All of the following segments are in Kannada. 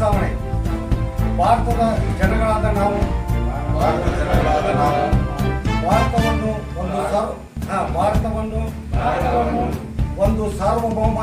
ಪ್ರಸ್ತಾವನೆ ಭಾರತದ ಜನಗಳಾದ ನಾವು ಸಾರ್ವಭೌಮ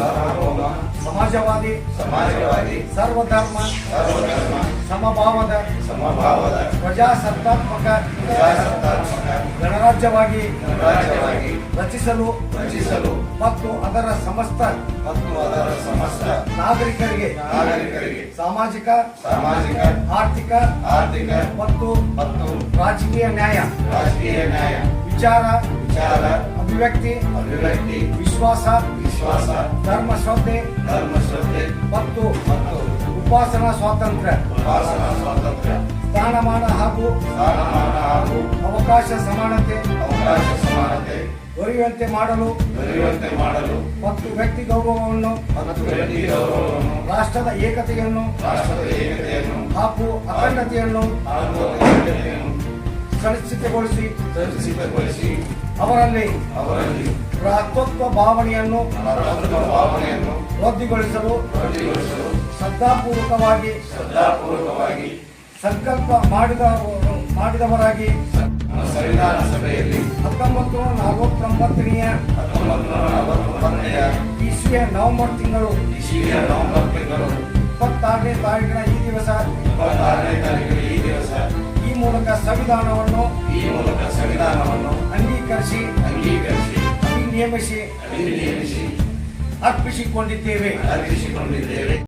ಸಾರ್ವಭೌಮ ಸಮಾಜವಾದಿ. ಸಮಾಜವಾದಿ. ಸರ್ವಧರ್ಮ. ಸರ್ವಧರ್ಮ. ಸಮಭಾವದ. ಸಮಭಾವದ. ಪ್ರಜಾಸತ್ತಾತ್ಮಕ. ಪ್ರಜಾಸತ್ತಾತ್ಮಕ. ಗಣರಾಜ್ಯವಾಗಿ. ಗಣರಾಜ್ಯವಾಗಿ. ರಚಿಸಲು. ರಚಿಸಲು. ಮತ್ತು ಅದರ ಸಮಸ್ತ. ಮತ್ತು ಅದರ ಸಮಸ್ತ. ನಾಗರಿಕರಿಗೆ. ನಾಗರಿಕರಿಗೆ. ಸಾಮಾಜಿಕ. ಸಾಮಾಜಿಕ. ಆರ್ಥಿಕ. ಆರ್ಥಿಕ. ಮತ್ತು ಮತ್ತು ರಾಜಕೀಯ ನ್ಯಾಯ. ರಾಜಕೀಯ ನ್ಯಾಯ. ವಿಚಾರ. ವಿಚಾರ. ಅಭಿವ್ಯಕ್ತಿ ಅಭಿವ್ಯಕ್ತಿ ವಿಶ್ವಾಸ ವಿಶ್ವಾಸ ಧರ್ಮ ಶ್ರದ್ಧೆ ಧರ್ಮ ಶ್ರದ್ಧೆ ಮತ್ತು ಮತ್ತು ಉಪಾಸನಾ ಸ್ವಾತಂತ್ರ್ಯ. ಉಪಾಸನಾ ಸ್ವಾತಂತ್ರ್ಯ. ಸ್ಥಾನಮಾನ ಹಾಗೂ ಸ್ಥಾನಮಾನ ಹಾಗೂ ಅವಕಾಶ ಸಮಾನತೆ. ಅವಕಾಶ ಸಮಾನತೆ. ದೊರೆಯುವಂತೆ ಮಾಡಲು ದೊರೆಯುವಂತೆ ಮಾಡಲು ಮತ್ತು ವ್ಯಕ್ತಿ ಗೌರವವನ್ನು ಮತ್ತು ವ್ಯಕ್ತಿ ಗೌರವವನ್ನು ರಾಷ್ಟ್ರದ ಏಕತೆಯನ್ನು ರಾಷ್ಟ್ರದ ಏಕತೆಯನ್ನು ಹಾಗೂ ಅಖಂಡತೆಯನ್ನು ಹಾಗೂ ಅಖಂಡತೆಯನ್ನು ಸುನಿಶ್ಚಿತಗೊಳಿಸಿ ಸುರಕ್ಷಿತಗೊಳಿಸಿ ಅವರಲ್ಲಿ ಅವರಲ್ಲಿ ಭ್ರಾತೃತ್ವ ಭಾವನೆಯನ್ನು ಭಾವನೆಯನ್ನು ವೃದ್ಧಿಗೊಳಿಸಲು ಶ್ರದ್ಧಾಪೂರ್ವಕವಾಗಿ ಶ್ರದ್ಧಾಪೂರ್ವಕವಾಗಿ ಸಂಕಲ್ಪ ಮಾಡಿದ ಮಾಡಿದವರಾಗಿ ಸಂವಿಧಾನ ಸಭೆಯಲ್ಲಿ ಹತ್ತೊಂಬತ್ತು ನೂರ ನಲವತ್ತೊಂಬತ್ತನೆಯ ಹತ್ತೊಂಬತ್ತು ನೂರ ನಲವತ್ತೊಂಬತ್ತನೆಯ ಇಸ್ವಿಯ ನವೆಂಬರ್ ತಿಂಗಳು ಇಸವಿಯ ನವೆಂಬರ್ ತಿಂಗಳು ಇಪ್ಪತ್ತಾರನೇ ತಾರೀಕಿನ ಈ ದಿವಸ ಇಪ್ಪತ್ತಾರನೇ ಸಂವಿಧಾನವನ್ನು ಈ ಮೂಲಕ ಸಂವಿಧಾನವನ್ನು ಅಂಗೀಕರಿಸಿ ಅಂಗೀಕರಿಸಿ ಅಭಿನಿಯಮಿಸಿ ಅಭಿನಿಯಮಿಸಿ ಅರ್ಪಿಸಿಕೊಂಡಿದ್ದೇವೆ. ಅರ್ಪಿಸಿಕೊಂಡಿದ್ದೇವೆ.